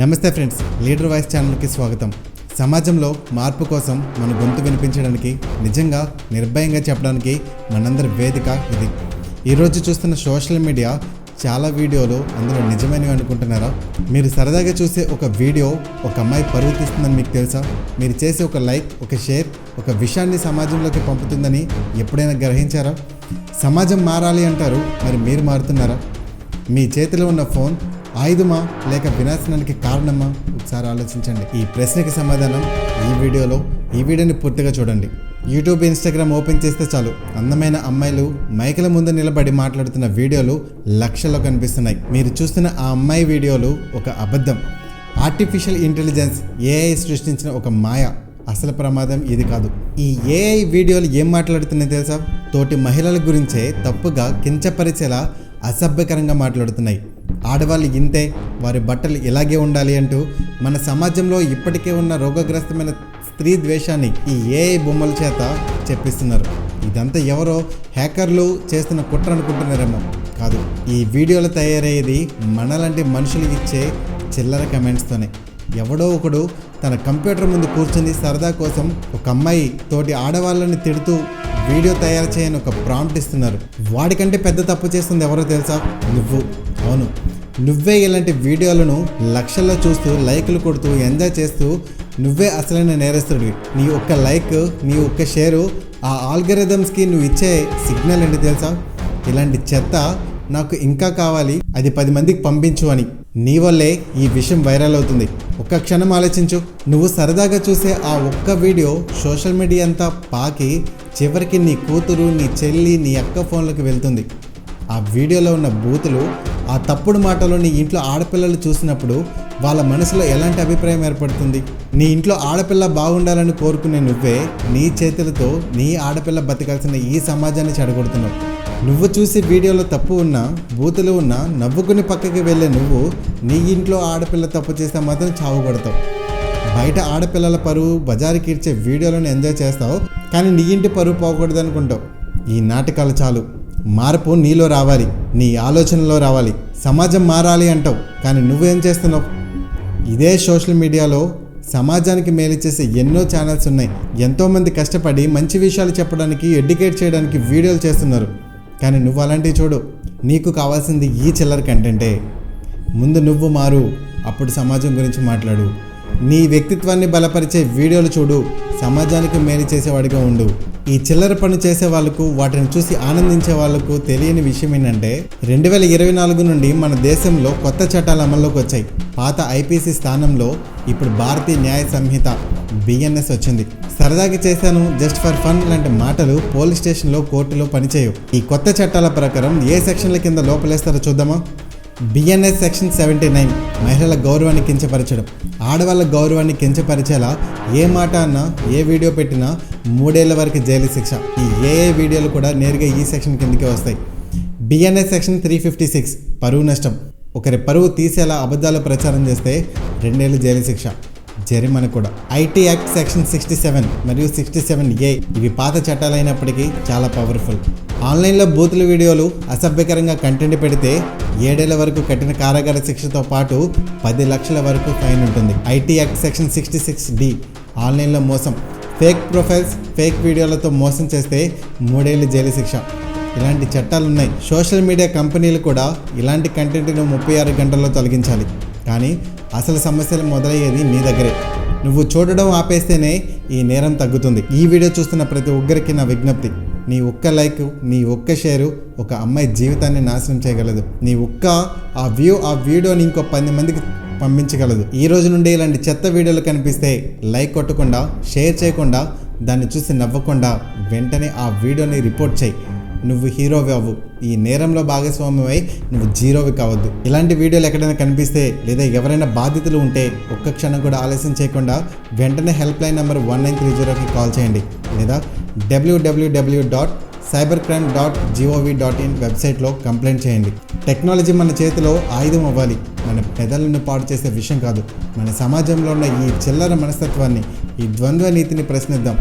నమస్తే friends leader voice ఛానల్కి స్వాగతం. సమాజంలో మార్పు కోసం మన గొంతు వినిపించడానికి నిజంగా నిర్భయంగా చెప్పడానికి మనందరి వేదిక ఇది. ఈరోజు చూస్తున్న సోషల్ మీడియా చాలా వీడియోలు అందులో నిజమైనవి అనుకుంటున్నారా? మీరు సరదాగా చూసే ఒక వీడియో ఒక అమ్మాయి పరువు తీస్తుందని మీకు తెలుసా? మీరు చేసే ఒక లైక్ ఒక షేర్ ఒక విషయాన్ని సమాజంలోకి పంపుతుందని ఎప్పుడైనా గ్రహించారా? సమాజం మారాలి అంటారు మరి మీరు మారుతున్నారా? మీ చేతిలో ఉన్న ఫోన్ ఆయుధమా లేక వినాశనానికి కారణమా ఒకసారి ఆలోచించండి. ఈ ప్రశ్నకి సమాధానం ఈ వీడియోలో. ఈ వీడియోని పూర్తిగా చూడండి. యూట్యూబ్ ఇన్స్టాగ్రామ్ ఓపెన్ చేస్తే చాలు. అందమైన అమ్మాయిలు మైకుల ముందు నిలబడి మాట్లాడుతున్న వీడియోలు లక్షల్లో కనిపిస్తున్నాయి. మీరు చూస్తున్న ఆ అమ్మాయి వీడియోలు ఒక అబద్ధం. ఆర్టిఫిషియల్ ఇంటెలిజెన్స్ ఏఐ సృష్టించిన ఒక మాయ. అసలు ప్రమాదం ఇది కాదు. ఈ ఏఐ వీడియోలు ఏం మాట్లాడుతున్నాయి తెలుసా? తోటి మహిళల గురించే తప్పుగా కించపరిచేలా అసభ్యకరంగా మాట్లాడుతున్నాయి. ఆడవాళ్ళు ఇంతే వారి బట్టలు ఇలాగే ఉండాలి అంటూ మన సమాజంలో ఇప్పటికే ఉన్న రోగగ్రస్తమైన స్త్రీ ద్వేషాన్ని ఈ ఏఐ బొమ్మల చేత చెప్పిస్తున్నారు. ఇదంతా ఎవరో హ్యాకర్లు చేస్తున్న కుట్ర అనుకుంటున్నారేమో. కాదు ఈ వీడియోలు తయారయ్యేది మనలాంటి మనుషులు ఇచ్చే చిల్లర కమెంట్స్తోనే. ఎవడో ఒకడు తన కంప్యూటర్ ముందు కూర్చుని సరదా కోసం ఒక అమ్మాయి తోటి ఆడవాళ్ళని తిడుతూ వీడియో తయారు చేయని ఒక ప్రాంప్ట్ ఇస్తున్నారు. వాడికంటే పెద్ద తప్పు చేస్తుంది ఎవరో తెలుసా? నువ్వు. అవును. నువ్వే ఇలాంటి వీడియోలను లక్షల్లో చూస్తూ లైకులు కొడుతూ ఎంజాయ్ చేస్తూ నువ్వే అసలైన నేరస్తుడివి. నీ ఒక్క లైక్ నీ ఒక్క షేరు ఆ ఆల్గరిథమ్స్కి నువ్వు ఇచ్చే సిగ్నల్ ఏంటి తెలుసా? ఇలాంటి చెత్త నాకు ఇంకా కావాలి అది పది మందికి పంపించు అని. నీ వల్లే ఈ విషయం వైరల్ అవుతుంది. ఒక్క క్షణం ఆలోచించు. నువ్వు సరదాగా చూసే ఆ ఒక్క వీడియో సోషల్ మీడియా అంతా పాకి చివరికి నీ కూతురు నీ చెల్లి నీ అక్క ఫోన్లకు వెళ్తుంది. ఆ వీడియోలో ఉన్న బూతులు ఆ తప్పుడు మాటలు నీ ఇంట్లో ఆడపిల్లలు చూసినప్పుడు వాళ్ళ మనసులో ఎలాంటి అభిప్రాయం ఏర్పడుతుంది? నీ ఇంట్లో ఆడపిల్ల బాగుండాలని కోరుకునే నువ్వే నీ చేతులతో నీ ఆడపిల్ల బతకాల్సిన ఈ సమాజాన్ని చెడగొడుతున్నావు. నువ్వు చూసి వీడియోలో తప్పు ఉన్నా బూతులు ఉన్నా నవ్వుకుని పక్కకి వెళ్ళే నువ్వు నీ ఇంట్లో ఆడపిల్ల తప్పు చేస్తే మాత్రం చావు కొడతావు బయట ఆడపిల్లల పరువు బజారుకి ఇచ్చే వీడియోలను ఎంజాయ్ చేస్తావు కానీ నీ ఇంటి పరువు పోకూడదు అనుకుంటావు ఈ నాటకాలు చాలు. మార్పు నీలో రావాలి. నీ ఆలోచనలో రావాలి. సమాజం మారాలి అంటావు కానీ నువ్వేం చేస్తున్నావు? ఇదే సోషల్ మీడియాలో సమాజానికి మేలు చేసే ఎన్నో ఛానల్స్ ఉన్నాయి. ఎంతోమంది కష్టపడి మంచి విషయాలు చెప్పడానికి ఎడ్యుకేట్ చేయడానికి వీడియోలు చేస్తున్నారు. కానీ నువ్వు అలాంటివి చూడు. నీకు కావాల్సింది ఈ చిల్లర కంటెంటే. ముందు నువ్వు మారు అప్పుడు సమాజం గురించి మాట్లాడు. నీ వ్యక్తిత్వాన్ని బలపరిచే వీడియోలు చూడు. సమాజానికి మేలు చేసేవాడిగా ఉండు. ఈ చిల్లర పని చేసే వాళ్ళకు వాటిని చూసి ఆనందించే వాళ్ళకు తెలియని విషయం ఏంటంటే రెండు వేల ఇరవై నాలుగు నుండి మన దేశంలో కొత్త చట్టాలు అమల్లోకి వచ్చాయి. పాత ఐపీసీ స్థానంలో ఇప్పుడు భారతీయ న్యాయ సంహిత బిఎన్ఎస్ వచ్చింది. సరదాగా చేశాను జస్ట్ ఫర్ ఫన్ లాంటి మాటలు పోలీస్ స్టేషన్లో కోర్టులో పనిచేయవు. ఈ కొత్త చట్టాల ప్రకారం ఏ సెక్షన్ల కింద లోపలేస్తారో చూద్దామా? బిఎన్ఎస్ సెక్షన్ సెవెంటీ నైన్ మహిళల గౌరవాన్ని కించపరచడం. ఆడవాళ్ళ గౌరవాన్ని కించపరిచేలా ఏ మాట అన్నా ఏ వీడియో పెట్టినా మూడేళ్ళ వరకు జైలు శిక్ష. ఈ ఏ వీడియోలు కూడా నేరుగా ఈ సెక్షన్ కిందకే వస్తాయి. BNS section three fifty six పరువు నష్టం. ఒకరి పరువు తీసేలా అబద్ధాలు ప్రచారం చేస్తే రెండేళ్ళు జైలు శిక్ష. జరిమాన కూడా. IT act section sixty seven మరియు సిక్స్టీ సెవెన్ ఏ ఇవి పాత చట్టాలైనప్పటికీ చాలా పవర్ఫుల్ ఆన్లైన్లో బూతుల వీడియోలు అసభ్యకరంగా కంటెంట్ పెడితే ఏడేళ్ళ వరకు కఠిన కారాగార శిక్షతో పాటు పది లక్షల వరకు ఫైన్ ఉంటుంది. IT act section sixty six D. ఆన్లైన్లో మోసం. ఫేక్ ప్రొఫైల్స్ ఫేక్ వీడియోలతో మోసం చేస్తే మూడేళ్ళు జైలు శిక్ష. ఇలాంటి చట్టాలు ఉన్నాయి సోషల్ మీడియా కంపెనీలు కూడా ఇలాంటి కంటెంట్ను ముప్పై ఆరు గంటల్లో తొలగించాలి. కానీ అసలు సమస్యలు మొదలయ్యేది నీ దగ్గరే. నువ్వు చూడడం ఆపేస్తేనే ఈ నేరం తగ్గుతుంది. ఈ వీడియో చూస్తున్న ప్రతి ఒక్కరికి నా విజ్ఞప్తి. నీ ఒక్క లైక్ నీ ఒక్క షేరు ఒక అమ్మాయి జీవితాన్ని నాశనం చేయగలదు. నీ ఒక్క ఆ వ్యూ ఆ వీడియోని ఇంకో పది మందికి పంపించగలదు. ఈ రోజు నుండి ఇలాంటి చెత్త వీడియోలు కనిపిస్తే లైక్ కొట్టకుండా షేర్ చేయకుండా దాన్ని చూసి నవ్వకుండా వెంటనే ఆ వీడియోని రిపోర్ట్ చేయి. నువ్వు హీరోవి అవ్వు. ఈ నేరంలో భాగస్వామ్యమై నువ్వు జీరోవి కావద్దు. ఇలాంటి వీడియోలు ఎక్కడైనా కనిపిస్తే లేదా ఎవరైనా బాధితులు ఉంటే ఒక్క క్షణం కూడా ఆలస్యం చేయకుండా వెంటనే helpline number one nine three జీరోకి కాల్ చేయండి. లేదా W W W dot cyber crime dot G O V dot in వెబ్సైట్లో కంప్లైంట్ చేయండి. టెక్నాలజీ మన చేతిలో ఆయుధం అవ్వాలి. మన పెదలను పాడు చేసే విషయం కాదు. మన సమాజంలో ఉన్న ఈ చిల్లర మనస్తత్వాన్ని ఈ ద్వంద్వ నీతిని ప్రశ్నిద్దాం.